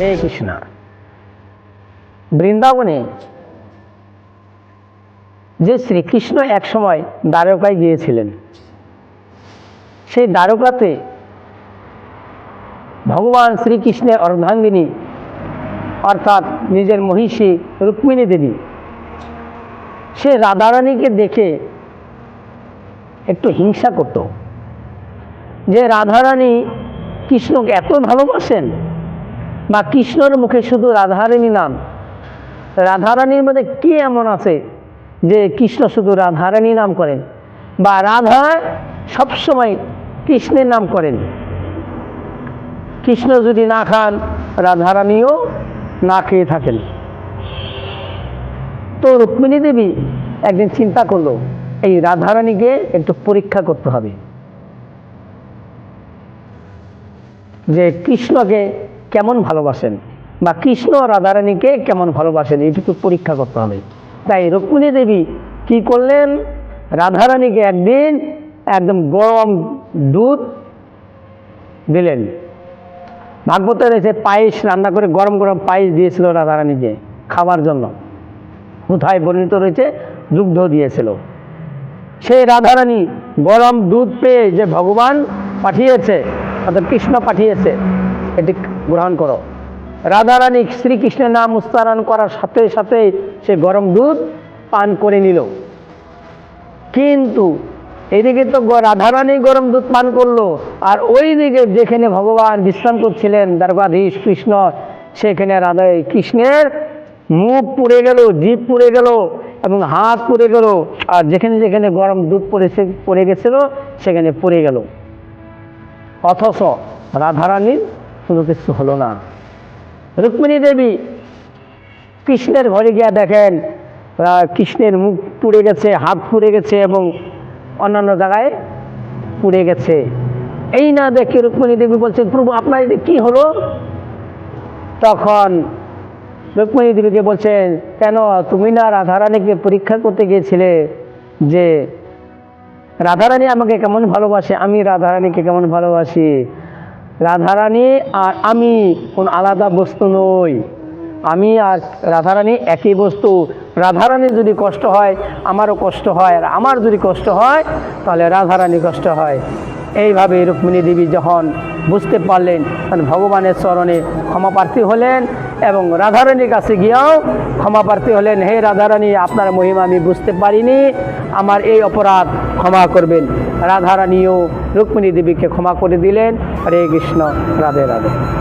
হরে কৃষ্ণ। বৃন্দাবনে যে শ্রীকৃষ্ণ একসময় দ্বারকায় গিয়েছিলেন, সেই দ্বারকাতে ভগবান শ্রীকৃষ্ণের অর্ধাঙ্গিনী, অর্থাৎ নিজের মহিষী রুক্মিণী দেবী, সে রাধারানীকে দেখে একটু হিংসা করত যে, রাধারানী, কৃষ্ণকে এত ভালোবাসেন? বা কৃষ্ণর মুখে শুধু রাধারানী নাম? রাধারানীর মধ্যে কি এমন আছে যে কৃষ্ণ শুধু রাধারানী নাম করেন? বা রাধা সবসময় কৃষ্ণের নাম করেন? কৃষ্ণ যদি না খান, রাধারানীও না খেয়ে থাকেন। তো রুক্মিণী দেবী একদিন চিন্তা করল, এই রাধারানীকে একটু পরীক্ষা করতে হবে। যে কৃষ্ণকে কেমন ভালোবাসেন? বা কৃষ্ণ রাধারানীকে কেমন ভালোবাসেন? এইটুকু পরীক্ষা করতে হবে। তাই রুক্মিণী দেবী কি করলেন? রাধারানীকে একদিন একদম গরম দুধ দিলেন। ভাগবতে রয়েছে পায়েস রান্না করে গরম গরম পায়েস দিয়েছিল রাধারানীকে খাওয়ার জন্য। কোথায় বর্ণিত রয়েছে? দুগ্ধ দিয়েছিল। সেই রাধারানী গরম দুধ পেয়ে যে ভগবান পাঠিয়েছে, অর্থাৎ কৃষ্ণ পাঠিয়েছে এটি গ্রহণ করো। রাধারানী শ্রীকৃষ্ণের নাম উচ্চারণ করার সাথে সাথে সে গরম দুধ পান করে নিল। কিন্তু এদিকে তো রাধারানী গরম দুধ পান করল আর ওই দিকে যেখানে ভগবান বিশ্রাম করছিলেন দ্বারকাধীশ কৃষ্ণ, সেখানে রাধা কৃষ্ণের মুখ পুড়ে গেল, জিভ পুড়ে গেল এবং হাত পুড়ে গেল আর যেখানে যেখানে গরম দুধ পড়েছে, পড়ে গেছিল, সেখানে পড়ে গেল। অথচ রাধারানীর কোনো কিছু হলো না। রুক্মিণী দেবী কৃষ্ণের ঘরে গিয়ে দেখেন কৃষ্ণের মুখ পুড়ে গেছে, হাত পুড়ে গেছে এবং অন্যান্য জায়গায় পুড়ে গেছে। এই না দেখে রুক্মিণী দেবী বলছেন, প্রভু, আপনার এটা কি হলো? তখন রুক্মিণী দেবীকে বলছেন, কেন তুমি না রাধারানীকে পরীক্ষা করতে গিয়েছিলে যে রাধারানী আমাকে কেমন ভালোবাসে? আমি রাধারানীকে কেমন ভালোবাসি? রাধারানী আর আমি কোন আলাদা বস্তু নই। আমি আর রাধারানী একই বস্তু। রাধারানীর যদি কষ্ট হয়, আমারও কষ্ট হয়। আর আমার যদি কষ্ট হয়, তাহলে রাধারানী কষ্ট হয়। এইভাবে রুক্মিণী দেবী যখন বুঝতে পারলেন, তখন ভগবানের চরণে ক্ষমাপ্রার্থী হলেন। এবং রাধারানীর কাছে গিয়াও ক্ষমা প্রার্থী হলেন। হে রাধারানী, আপনার মহিমা আমি বুঝতে পারিনি। আমার এই অপরাধ ক্ষমা করবেন। রাধারানীও রুক্মিণী দেবীকে ক্ষমা করে দিলেন। হরে কৃষ্ণ। রাধে রাধে।